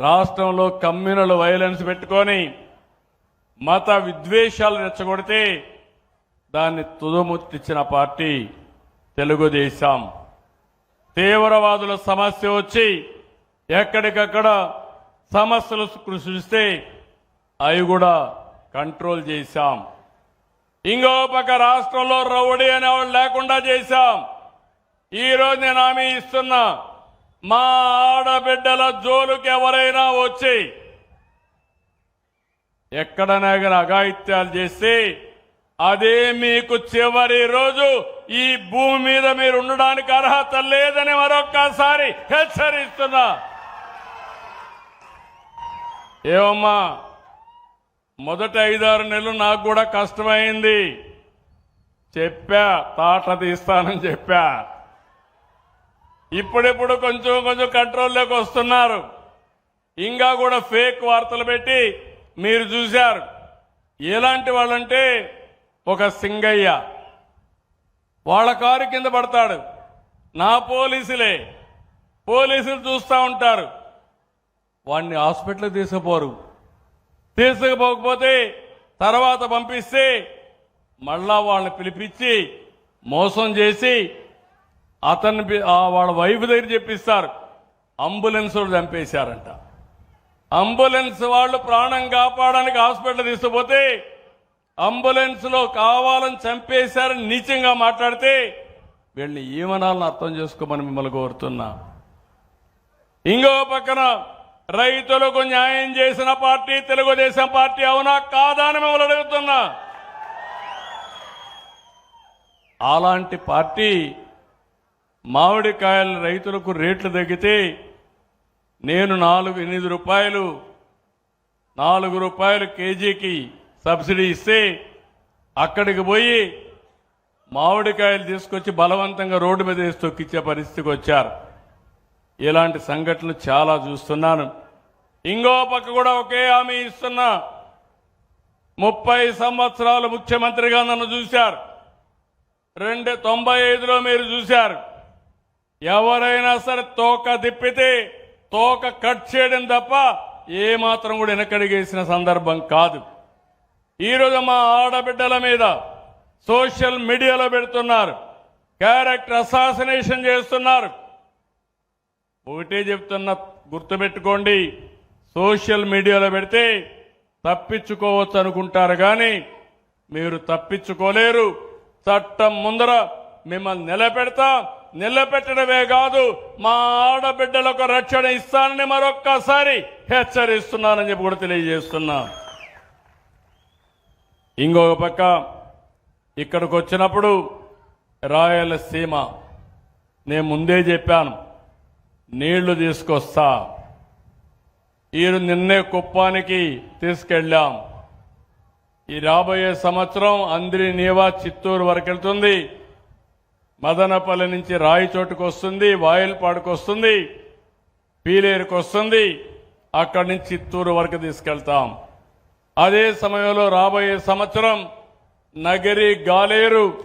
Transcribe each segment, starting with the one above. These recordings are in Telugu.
రాష్ట్రంలో కమ్యూనల్ వైలెన్స్ పెట్టుకొని మత విద్వేషాలు రెచ్చగొడితే దాన్ని తుదముత్తిచ్చిన పార్టీ తెలుగుదేశం. తీవ్రవాదుల సమస్య వచ్చి ఎక్కడికక్కడ సమస్యలు సృష్టిస్తే అవి కూడా కంట్రోల్ చేశాం. ఇంకో పక్క రాష్ట్రంలో రౌడీ అనేవాళ్ళు లేకుండా చేశాం. ఈ రోజు నేను హామీ ఇస్తున్నా. మా ఆడబిడ్డల జోలుకి ఎవరైనా వచ్చి ఎక్కడైనా కానీ అఘాయిత్యాలు చేస్తే అదే మీకు చివరి రోజు ఈ భూమి మీద మీరు ఉండడానికి అర్హత లేదని మరొక్కసారి హెచ్చరిస్తున్నా. ఏమమ్మా మొదట ఐదారు నెలలు నాకు కూడా కష్టమైంది. చెప్పా తాట తీస్తానని చెప్పా. ఇప్పుడిప్పుడు కొంచెం కొంచెం కంట్రోల్లోకి వస్తున్నారు. ఇంకా కూడా ఫేక్ వార్తలు పెట్టి మీరు చూశారు. ఎలాంటి వాళ్ళంటే ఒక సింగయ్య. వాళ్ళ కారు కింద పడతాడు. నా పోలీసులే. పోలీసులు చూస్తూ ఉంటారు. వాడిని హాస్పిటల్కి తీసుకుపోరు. తీసుకుపోకపోతే తర్వాత పంపిస్తే మళ్ళా వాళ్ళని పిలిపించి మోసం చేసి అతన్ని వాళ్ళ వైఫ్ దగ్గర చెప్పిస్తారు అంబులెన్స్ వాళ్ళు చంపేశారంట. అంబులెన్స్ వాళ్ళు ప్రాణం కాపాడడానికి హాస్పిటల్ తీసుకుపోతే అంబులెన్స్లో కావాలని చంపేశారని నీచంగా మాట్లాడితే వీళ్ళని ఏమనాలని అర్థం చేసుకోమని మిమ్మల్ని కోరుతున్నా. ఇంకో పక్కన రైతులకు న్యాయం చేసిన పార్టీ తెలుగుదేశం పార్టీ అవునా కాదా అని మిమ్మల్ని అడుగుతున్నా. అలాంటి పార్టీ మామిడికాయల రైతులకు రేట్లు తగ్గితే నేను నాలుగు ఎనిమిది రూపాయలు నాలుగు రూపాయలు కేజీకి సబ్సిడీ ఇస్తే అక్కడికి పోయి మామిడికాయలు తీసుకొచ్చి బలవంతంగా రోడ్డు మీద వేసి తొక్కిచ్చే పరిస్థితికి వచ్చారు. ఇలాంటి సంఘటనలు చాలా చూస్తున్నాను. ఇంకో పక్క కూడా ఒకే హామీ ఇస్తున్నా. ముప్పై సంవత్సరాలు ముఖ్యమంత్రిగా నన్ను చూశారు. రెండు తొంభై ఐదులో మీరు చూశారు. ఎవరైనా సరే తోక తిప్పితే తోక కట్ చేయడం తప్ప ఏమాత్రం కూడా వెనకడిగేసిన సందర్భం కాదు. ఈరోజు మా ఆడబిడ్డల మీద సోషల్ మీడియాలో పెడుతున్నారు. క్యారెక్టర్ అసాసినేషన్ చేస్తున్నారు. ఒకటే చెప్తున్న గుర్తుపెట్టుకోండి సోషల్ మీడియాలో పెడితే తప్పించుకోవచ్చు అనుకుంటారు కానీ మీరు తప్పించుకోలేరు. చట్టం ముందర మిమ్మల్ని నిలబెడతా. నిలబెట్టడమే కాదు మా ఆడబిడ్డలకు రక్షణ ఇస్తానని మరొక్కసారి హెచ్చరిస్తున్నానని చెప్పి కూడా తెలియజేస్తున్నా. ఇంకొక పక్క ఇక్కడికి వచ్చినప్పుడు రాయలసీమ నేను ముందే చెప్పాను నీళ్ళు తీసుకొస్తా. ఈరు నిన్నే కుప్పానికి తీసుకెళ్ళాం. ఈ రాబోయే సంవత్సరం అందరి నీవా చిత్తూరు వరకు వెళ్తుంది మదనపల్లి నుంచి రాయిచోటుకు వస్తుంది వాయిల్పాడుకు వస్తుంది పీలేరుకు వస్తుంది అక్కడి నుంచి చిత్తూరు వరకు తీసుకెళ్తాం. అదే సమయంలో రాబోయే సంవత్సరం నగరి గాలేరు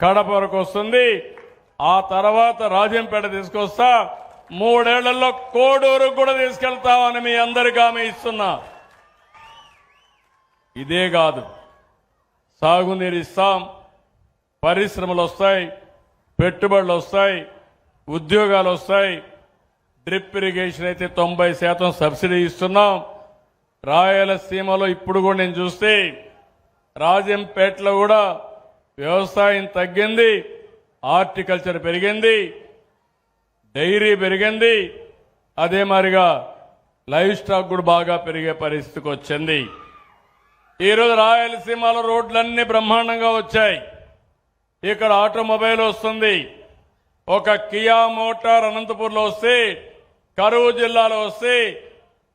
కడప వరకు వస్తుంది. ఆ తర్వాత రాజంపేట తీసుకొస్తా. మూడేళ్ళలో కోడూరు కూడా తీసుకెళ్తామని మీ అందరికీ ఆమె ఇస్తున్నా. ఇదే కాదు. సాగునీరు ఇస్తాం. పరిశ్రమలు వస్తాయి. పెట్టుబడులు వస్తాయి ఉద్యోగాలు వస్తాయి. డ్రిప్ ఇరిగేషన్ అయితే తొంభై శాతం సబ్సిడీ ఇస్తున్నాం. రాయలసీమలో ఇప్పుడు కూడా నేను చూస్తే రాజంపేటలో కూడా వ్యవసాయం తగ్గింది హార్టికల్చర్ పెరిగింది డైరీ పెరిగింది. అదే మాదిరిగా లైవ్ స్టాక్ కూడా బాగా పెరిగే పరిస్థితికి వచ్చింది. ఈరోజు రాయలసీమలో రోడ్లన్నీ బ్రహ్మాండంగా వచ్చాయి. ఇక్కడ ఆటోమొబైల్ వస్తుంది. ఒక కియా మోటార్ అనంతపూర్లో వస్తే కరువు జిల్లాలో వస్తే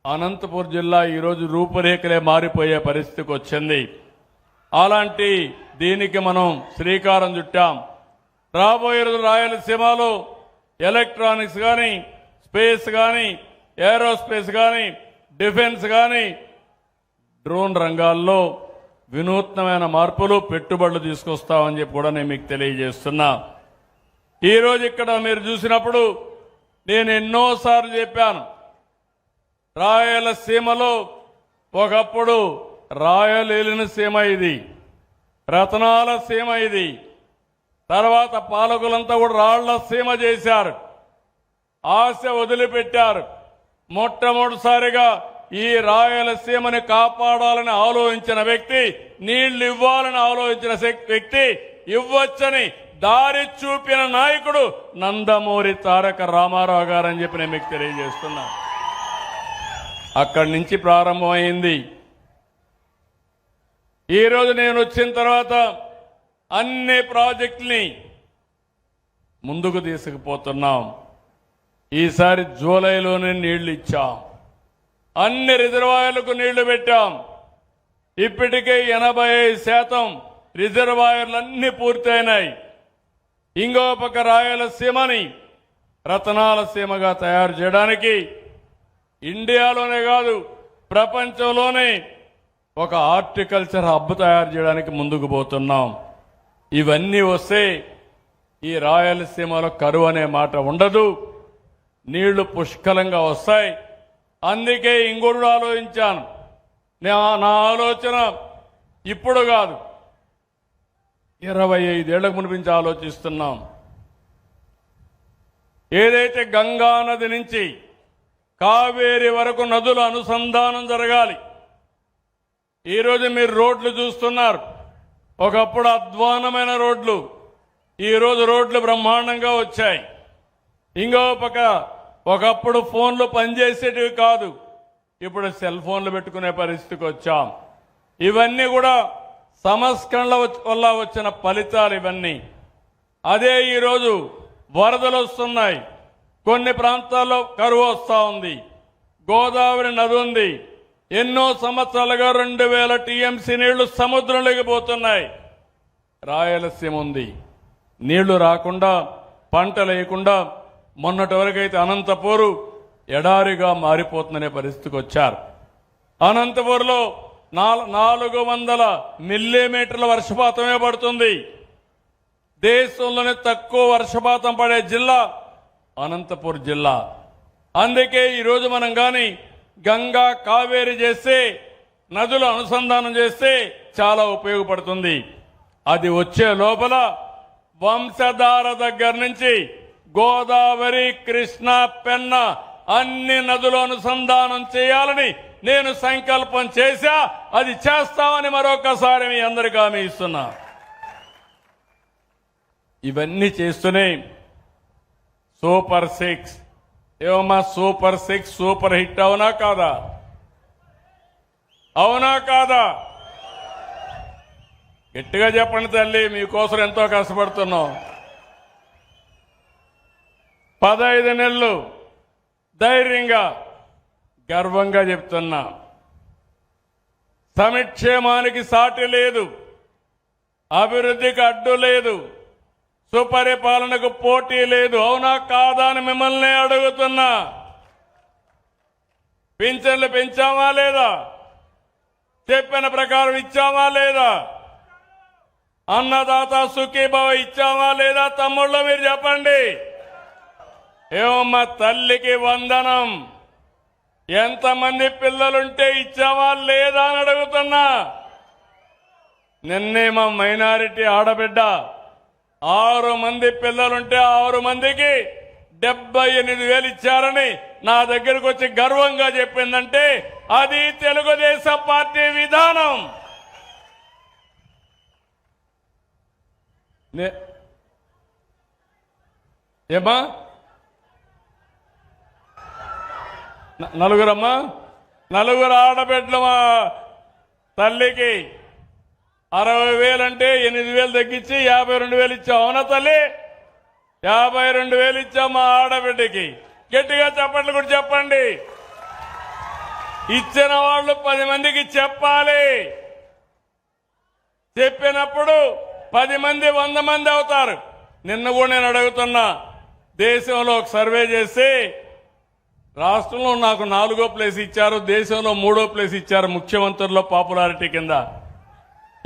అనంతపూర్ జిల్లా ఈరోజు రూపురేఖలే మారిపోయే పరిస్థితికి వచ్చింది. అలాంటి దీనికి మనం శ్రీకారం చుట్టాం. రాబోయే రోజు రాయలసీమలో ఎలక్ట్రానిక్స్ కానీ స్పేస్ కానీ ఏరోస్పేస్ కానీ డిఫెన్స్ కానీ డ్రోన్ రంగాల్లో వినూత్నమైన మార్పులు పెట్టుబడులు తీసుకొస్తామని చెప్పి కూడా నేను మీకు తెలియజేస్తున్నా. ఈరోజు ఇక్కడ మీరు చూసినప్పుడు నేను ఎన్నోసార్లు చెప్పాను. రాయలసీమలో ఒకప్పుడు రాయలేలిన సీమ ఇది రతనాల సీమ ఇది. తర్వాత పాలకులంతా కూడా రాళ్ళ సీమ చేశారు. ఆశ వదిలిపెట్టారు. మొట్టమొదటిసారిగా ఈ రాయలసీమని కాపాడాలని ఆలోచించిన వ్యక్తి నీళ్ళు ఇవ్వాలని ఆలోచించిన వ్యక్తి ఇవ్వచ్చని దారి చూపిన నాయకుడు నందమూరి తారక రామారావు గారని చెప్పి నేను మీకు తెలియజేస్తున్నా. అక్కడి నుంచి ప్రారంభమైంది. ఈరోజు నేను వచ్చిన తర్వాత అన్ని ప్రాజెక్టుని ముందుకు తీసుకుపోతున్నాం. ఈసారి జూలైలోనే నీళ్ళు ఇచ్చాం. అన్ని రిజర్వాయర్లకు నీళ్ళు పెట్టాం. ఇప్పటికే ఎనభై శాతం రిజర్వాయర్లన్నీ పూర్తయినాయి. ఇంకో పక్క రాయలసీమని రతనాల సీమగా తయారు చేయడానికి ఇండియాలోనే కాదు ప్రపంచంలోనే ఒక ఆర్టికల్చర్ హబ్ తయారు చేయడానికి ముందుకు పోతున్నాం. ఇవన్నీ వస్తే ఈ రాయలసీమలో కరువు అనే మాట ఉండదు. నీళ్ళు పుష్కలంగా వస్తాయి. అందుకే ఇంకొకటి ఆలోచించాను. నా- నా ఆలోచన ఇప్పుడు కాదు. ఇరవై ఐదేళ్ళకు మునిపించి ఆలోచిస్తున్నాం. ఏదైతే గంగా నది నుంచి కావేరి వరకు నదుల అనుసంధానం జరగాలి ఈరోజు మీరు రోడ్లు చూస్తున్నారు. ఒకప్పుడు అధ్వానమైన రోడ్లు ఈరోజు రోడ్లు బ్రహ్మాండంగా వచ్చాయి. ఇంకో పక్క ఒకప్పుడు ఫోన్లు పనిచేసేటివి కాదు. ఇప్పుడు సెల్ ఫోన్లు పెట్టుకునే పరిస్థితికి వచ్చాం. ఇవన్నీ కూడా సంస్కరణల వల్ల వచ్చిన ఫలితాలు ఇవన్నీ. అదే ఈరోజు వరదలు వస్తున్నాయి. కొన్ని ప్రాంతాల్లో కరువు వస్తూ ఉంది. గోదావరి నది ఉంది. ఎన్నో సంవత్సరాలుగా రెండు వేల టీఎంసీ నీళ్ళు సముద్రంలోకి పోతున్నాయి. రాయలసీమ ఉంది. నీళ్ళు రాకుండా పంట లేకుండా మొన్నటి వరకైతే అనంతపూరు ఎడారిగా మారిపోతుందనే పరిస్థితికి వచ్చారు. అనంతపూర్లో నాలుగు వందల మిల్లీమీటర్ల వర్షపాతమే పడుతుంది. దేశంలోనే తక్కువ వర్షపాతం పడే జిల్లా అనంతపూర్ జిల్లా. అందుకే ఈరోజు మనం కానీ గంగా కావేరి చేస్తే నదులు అనుసంధానం చేస్తే చాలా ఉపయోగపడుతుంది. అది వచ్చే లోపల వంశధార దగ్గర నుంచి గోదావరి కృష్ణ పెన్న అన్ని నదులు అనుసంధానం చేయాలని నేను సంకల్పం చేశా అది చేస్తామని మరొకసారి మీ అందరికీ హామీ ఇస్తున్నా. ఇవన్నీ చేస్తూనే సూపర్ సిక్స్. ఏమమ్మా సూపర్ సిక్స్ సూపర్ హిట్ అవునా కాదా? అవునా కాదా? గట్టిగా చెప్పండి తల్లి మీకోసం ఎంతో కష్టపడుతున్నాం. పదహైదు నెలలు ధైర్యంగా గర్వంగా చెప్తున్నా. సమిక్షేమానికి సాటి లేదు. అభివృద్ధికి అడ్డు లేదు. సుపరిపాలనకు పోటీ లేదు. అవునా కాదా అని మిమ్మల్ని అడుగుతున్నా. పింఛన్లు పెంచామా లేదా? చెప్పిన ప్రకారం ఇచ్చామా లేదా? అన్నదాత సుఖీభవ ఇచ్చామా లేదా? తమ్ముళ్ళు మీరు చెప్పండి. ఏమమ్మా తల్లికి వందనం. ఎంతమంది పిల్లలుంటే ఇచ్చావా లేదా అని అడుగుతున్నా. నిన్నే మా మైనారిటీ ఆడబిడ్డ ఆరు మంది పిల్లలుంటే ఆరు మందికి డెబ్బై ఎనిమిది వేలు ఇచ్చారని నా దగ్గరకు వచ్చి గర్వంగా చెప్పిందంటే అది తెలుగుదేశం పార్టీ విధానం. నే- ఏమా న- నలుగురమ్మా? నలుగురు ఆడబిడ్డలు మా తల్లికి అరవై వేలు అంటే ఎనిమిది వేలు తగ్గించి యాభై రెండు వేలు ఇచ్చాం అవునా తల్లి? యాభై రెండు వేలు ఇచ్చాం మా ఆడబిడ్డకి. గట్టిగా చెప్పండి కూడా చెప్పండి. ఇచ్చిన వాళ్ళు పది మందికి చెప్పాలి. చెప్పినప్పుడు పది మంది వంద మంది అవుతారు. నిన్న కూడా నేను అడుగుతున్నా. దేశంలో ఒక సర్వే చేసి రాష్ట్రంలో నాకు నాలుగో ప్లేస్ ఇచ్చారు దేశంలో మూడో ప్లేస్ ఇచ్చారు ముఖ్యమంత్రుల్లో పాపులారిటీ కింద.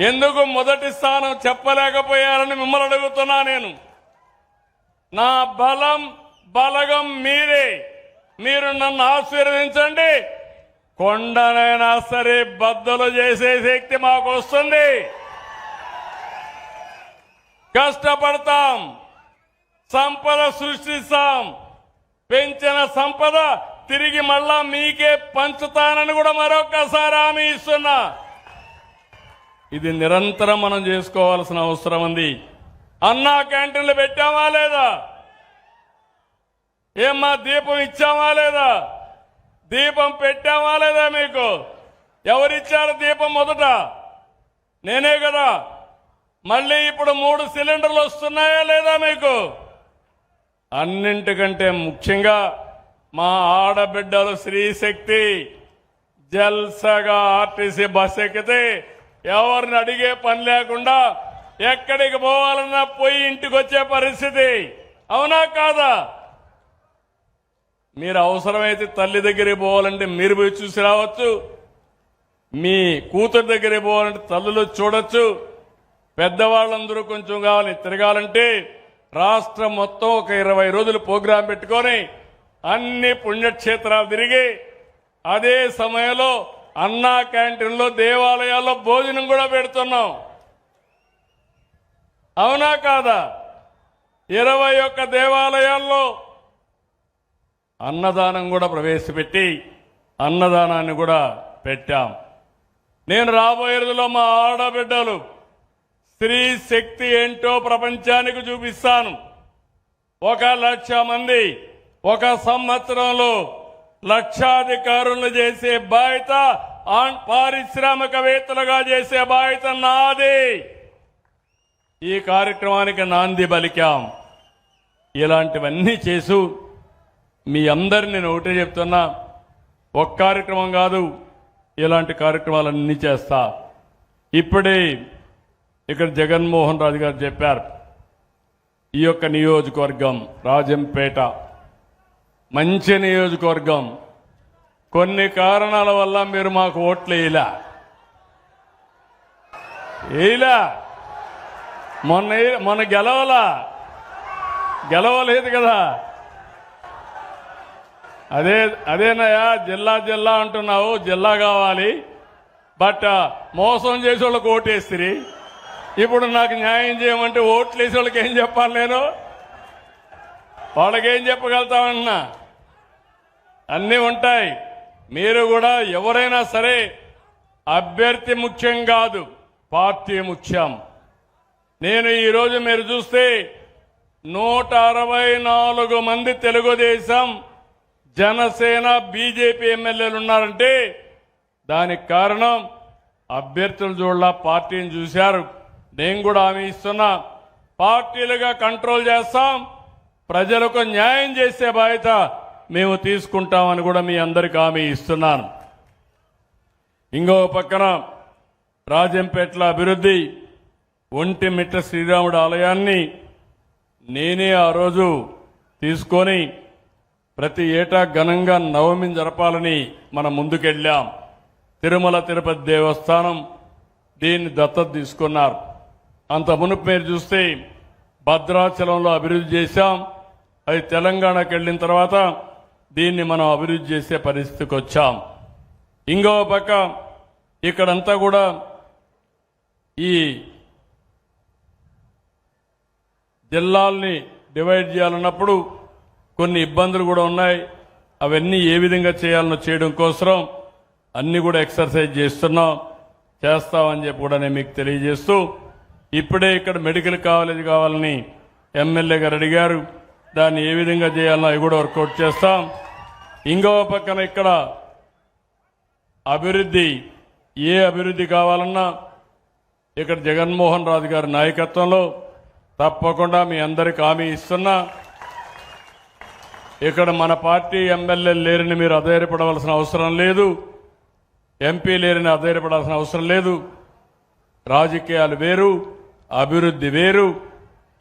ఎందుకు మొదటి స్థానం చెప్పలేకపోయారని మిమ్మల్ని అడుగుతున్నా నేను. నా బలం బలగం మీరే. మీరు నన్ను ఆశీర్వదించండి. కొండనైనా సరే బద్దలు చేసే శక్తి మాకు వస్తుంది. కష్టపడతాం. సంపద సృష్టిస్తాం. పెంచిన సంపద తిరిగి మళ్ళా మీకే పంచుతానని కూడా మరొకసారి హామీ ఇస్తున్నా. ఇది నిరంతరం మనం చేసుకోవాల్సిన అవసరం ఉంది. అన్నా క్యాంటీన్లు పెట్టామా లేదా? ఏమ్మా దీపం ఇచ్చామా లేదా? దీపం పెట్టామా లేదా మీకు? ఎవరిచ్చారు దీపం మొదట? నేనే కదా. మళ్ళీ ఇప్పుడు మూడు సిలిండర్లు వస్తున్నాయా లేదా మీకు? అన్నింటికంటే ముఖ్యంగా మా ఆడబిడ్డలు శ్రీశక్తి జల్సగా ఆర్టీసీ బస్ ఎక్కితే ఎవరిని అడిగే పని లేకుండా ఎక్కడికి పోవాలన్నా పోయి ఇంటికి వచ్చే పరిస్థితి. అవునా కాదా? మీరు అవసరమైతే తల్లి దగ్గరికి పోవాలంటే మీరు పోయి చూసి రావచ్చు. మీ కూతురు దగ్గరికి పోవాలంటే తల్లులు చూడొచ్చు. పెద్దవాళ్ళందరూ కొంచెం కావాలి తిరగాలంటే రాష్ట్రం మొత్తం ఒక ఇరవై రోజులు ప్రోగ్రాం పెట్టుకొని అన్ని పుణ్యక్షేత్రాలు తిరిగి అదే సమయంలో అన్నా క్యాంటీన్లో దేవాలయాల్లో భోజనం కూడా పెడుతున్నాం. అవునా కాదా? ఇరవై ఒక్క దేవాలయాల్లో అన్నదానం కూడా ప్రవేశపెట్టి అన్నదానాన్ని కూడా పెట్టాం. నేను రాబోయే రోజుల్లో మా ఆడబిడ్డలు స్త్రీ శక్తి ఏంటో ప్రపంచానికి చూపిస్తాను. ఒక లక్ష మంది ఒక సంవత్సరంలో లక్షాధికారులు చేసే బాధ్యత పారిశ్రామికవేత్తలుగా చేసే బాధ్యత నాది. ఈ కార్యక్రమానికి నాంది పలికాం ఇలాంటివన్నీ చేసు మీ అందరిని నేను ఒకటే చెప్తున్నా ఒక కార్యక్రమం కాదు ఇలాంటి కార్యక్రమాలన్నీ చేస్తా. ఇప్పుడే ఇక్కడ జగన్మోహన్ రాజు గారు చెప్పారు ఈ యొక్క నియోజకవర్గం రాజంపేట. మంచి నియోజకవర్గం. కొన్ని కారణాల వల్ల మీరు మాకు ఓట్లు వేయలా? వేయలా? మొన్న మొన్న గెలవలా? గెలవలేదు కదా? అదే అదేనయ్యా జిల్లా జిల్లా అంటున్నావు జిల్లా కావాలి. బట్ మోసం చేసే వాళ్ళకి ఓటేస్తిరి ఇప్పుడు నాకు న్యాయం చేయమంటే ఓట్లు వేసే వాళ్ళకి ఏం చెప్పాలి నేను? వాళ్ళకేం చెప్పగలుగుతామన్నా? అన్నీ ఉంటాయి. మీరు కూడా ఎవరైనా సరే అభ్యర్థి ముఖ్యం కాదు పార్టీ ముఖ్యం. నేను ఈరోజు మీరు చూస్తే నూట అరవై నాలుగు మంది తెలుగుదేశం జనసేన బీజేపీ ఎమ్మెల్యేలు ఉన్నారంటే దానికి కారణం అభ్యర్థులు చూడాల పార్టీని చూశారు. నేను కూడా హామీ ఇస్తున్నా. పార్టీలుగా కంట్రోల్ చేస్తాం. ప్రజలకు న్యాయం చేసే బాధ్యత మేము తీసుకుంటామని కూడా మీ అందరికి హామీ ఇస్తున్నాను. ఇంకో పక్కన రాజంపేట్ల అభివృద్ధి ఒంటిమిట్ట శ్రీరాముడు ఆలయాన్ని నేనే ఆ రోజు తీసుకొని ప్రతి ఏటా ఘనంగా నవమి జరపాలని మనం ముందుకెళ్ళాం. తిరుమల తిరుపతి దేవస్థానం దీన్ని దత్తత తీసుకున్నారు. అంత మునుపు మీరు చూస్తే భద్రాచలంలో అభివృద్ధి చేశాం. అది తెలంగాణకు వెళ్ళిన తర్వాత దీన్ని మనం అభివృద్ధి చేసే పరిస్థితికి వచ్చాం. ఇంకో పక్క ఇక్కడంతా కూడా ఈ జిల్లాల్ని డివైడ్ చేయాలన్నప్పుడు కొన్ని ఇబ్బందులు కూడా ఉన్నాయి. అవన్నీ ఏ విధంగా చేయాలనో చేయడం కోసం అన్నీ కూడా ఎక్సర్సైజ్ చేస్తున్నాం. చేస్తామని చెప్పి కూడా నేను మీకు తెలియజేస్తూ ఇప్పుడే ఇక్కడ మెడికల్ కాలేజ్ కావాలని ఎమ్మెల్యే గారు అడిగారు. దాన్ని ఏ విధంగా చేయాలన్నా అవి కూడా వర్కౌట్ చేస్తాం. ఇంకో పక్కన ఇక్కడ అభివృద్ధి ఏ అభివృద్ధి కావాలన్నా ఇక్కడ జగన్మోహన్ రాజు గారి నాయకత్వంలో తప్పకుండా మీ అందరికి హామీ ఇస్తున్నా. ఇక్కడ మన పార్టీ ఎమ్మెల్యే లేరని మీరు అధైర్యపడవలసిన అవసరం లేదు. ఎంపీ లేరని అధైర్యపడాల్సిన అవసరం లేదు. రాజకీయాలు వేరు. అభివృద్ధి వేరు.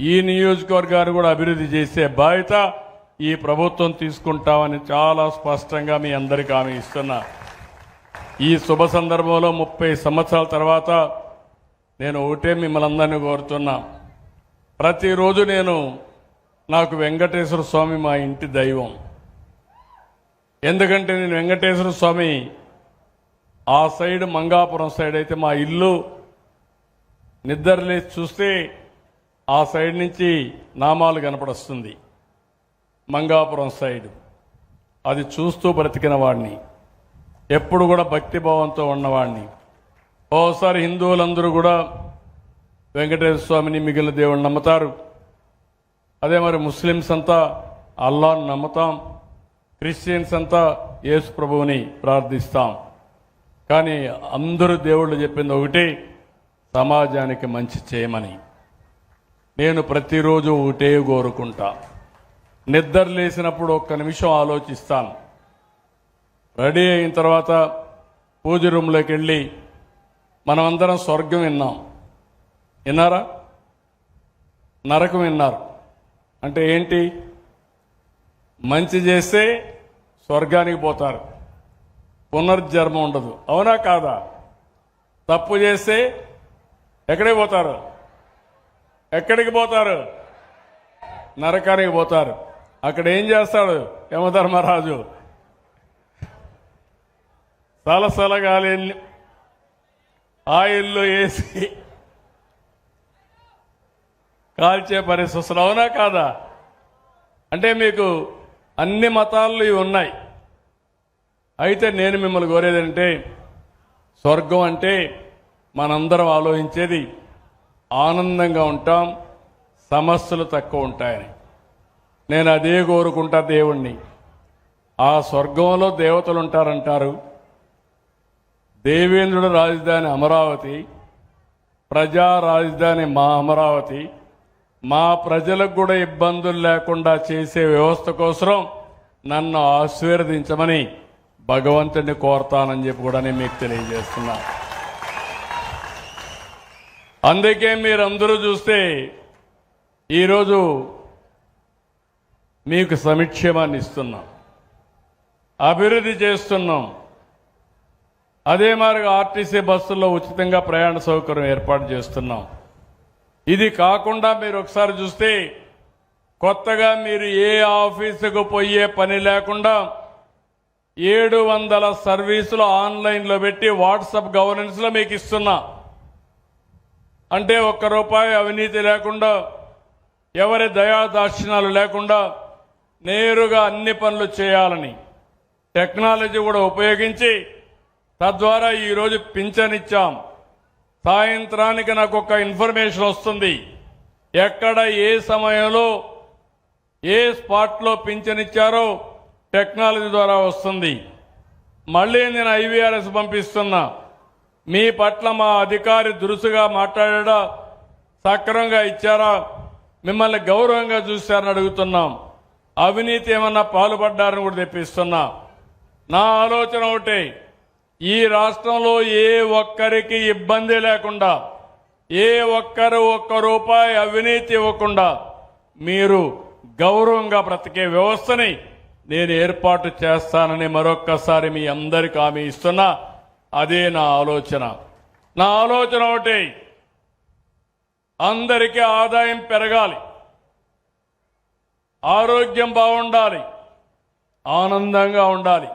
ఈ నియోజకవర్గాన్ని కూడా అభివృద్ధి చేసే బాధ్యత ఈ ప్రభుత్వం తీసుకుంటామని చాలా స్పష్టంగా మీ అందరికీ హామీ ఇస్తున్నా. ఈ శుభ సందర్భంలో ముప్పై సంవత్సరాల తర్వాత నేను ఒకటే మిమ్మల్ని అందరినీ కోరుతున్నా. ప్రతిరోజు నేను నాకు వెంకటేశ్వర స్వామి మా ఇంటి దైవం. ఎందుకంటే నేను వెంకటేశ్వర స్వామి ఆ సైడ్ మంగాపురం సైడ్ అయితే మా ఇల్లు నిద్రలేసి చూస్తే ఆ సైడ్ నుంచి నామాలు కనపడొస్తుంది. మంగాపురం సైడ్. అది చూస్తూ బ్రతికిన వాడిని ఎప్పుడు కూడా భక్తిభావంతో ఉన్నవాడిని ఓసారి హిందువులందరూ కూడా వెంకటేశ్వర స్వామిని మిగిలిన దేవుడిని నమ్ముతారు. అదే మరి ముస్లిమ్స్ అంతా అల్లాను నమ్ముతాం. క్రిస్టియన్స్ అంతా యేసు ప్రభువుని ప్రార్థిస్తాం. కానీ అందరూ దేవుళ్ళు చెప్పింది ఒకటి. సమాజానికి మంచి చేయమని నేను ప్రతిరోజు ఒకటే కోరుకుంటా. నిద్ర లేసినప్పుడు ఒక్క నిమిషం ఆలోచిస్తాను. రెడీ అయిన తర్వాత పూజ రూమ్లోకి వెళ్ళి మనమందరం స్వర్గం విన్నాం. విన్నారా? నరకం విన్నారు. అంటే ఏంటి? మంచి చేస్తే స్వర్గానికి పోతారు. పునర్జన్మ ఉండదు. అవునా కాదా? తప్పు చేస్తే ఎక్కడికి పోతారు? ఎక్కడికి పోతారు? నరకానికి పోతారు. అక్కడ ఏం చేస్తాడు యమధర్మరాజు? సలసలగాలి ఆయిల్లో వేసి కాల్చే పరిస్థితులు అవునా కాదా? అంటే మీకు అన్ని మతాల్లో ఇవి ఉన్నాయి. అయితే నేను మిమ్మల్ని కోరేదంటే స్వర్గం అంటే మనందరం ఆలోచించేది ఆనందంగా ఉంటాం సమస్యలు తక్కువ ఉంటాయని. నేను అదే కోరుకుంటా దేవుణ్ణి. ఆ స్వర్గంలో దేవతలు ఉంటారంటారు. దేవేంద్రుడు రాజధాని అమరావతి ప్రజా రాజధాని మా అమరావతి. మా ప్రజలకు కూడా ఇబ్బందులు లేకుండా చేసే వ్యవస్థ కోసం నన్ను ఆశీర్వదించమని భగవంతుడిని కోరతానని చెప్పి కూడా నేను మీకు తెలియజేస్తున్నాను అందుకే మీరందరూ చూస్తే ఈరోజు మీకు సమిక్షేమాన్ని ఇస్తున్నాం. అభివృద్ధి చేస్తున్నాం. అదే మాదిరిగా ఆర్టీసీ బస్సుల్లో ఉచితంగా ప్రయాణ సౌకర్యం ఏర్పాటు చేస్తున్నాం. ఇది కాకుండా మీరు ఒకసారి చూస్తే కొత్తగా మీరు ఏ ఆఫీసుకు పోయే పని లేకుండా ఏడు వందల సర్వీసులు ఆన్లైన్లో పెట్టి వాట్సాప్ గవర్నెన్స్లో మీకు ఇస్తున్నా. అంటే ఒక్క రూపాయి అవినీతి లేకుండా ఎవరి దయాదాక్షిణాలు లేకుండా నేరుగా అన్ని పనులు చేయాలని టెక్నాలజీ కూడా ఉపయోగించి తద్వారా ఈరోజు పింఛన్ ఇచ్చాం. సాయంత్రానికి నాకు ఒక ఇన్ఫర్మేషన్ వస్తుంది. ఎక్కడ ఏ సమయంలో ఏ స్పాట్లో పింఛన్ ఇచ్చారో టెక్నాలజీ ద్వారా వస్తుంది. మళ్ళీ నేను ఐవీఆర్ఎస్ పంపిస్తున్నా. మీ పట్ల మా అధికారి దురుసుగా మాట్లాడా? సక్రమంగా ఇచ్చారా? మిమ్మల్ని గౌరవంగా చూశారని అడుగుతున్నాం. అవినీతి ఏమన్నా పాల్పడ్డారని కూడా తెప్పిస్తున్నా. నా ఆలోచన ఒకటే. ఈ రాష్ట్రంలో ఏ ఒక్కరికి ఇబ్బంది లేకుండా ఏ ఒక్కరు ఒక్క రూపాయి అవినీతి ఇవ్వకుండా మీరు గౌరవంగా బ్రతికే వ్యవస్థని నేను ఏర్పాటు చేస్తానని మరొక్కసారి మీ అందరికి హామీ ఇస్తున్నా. అదే నా ఆలోచన. నా ఆలోచన ఒకటి అందరికీ ఆదాయం పెరగాలి. ఆరోగ్యం బాగుండాలి. ఆనందంగా ఉండాలి.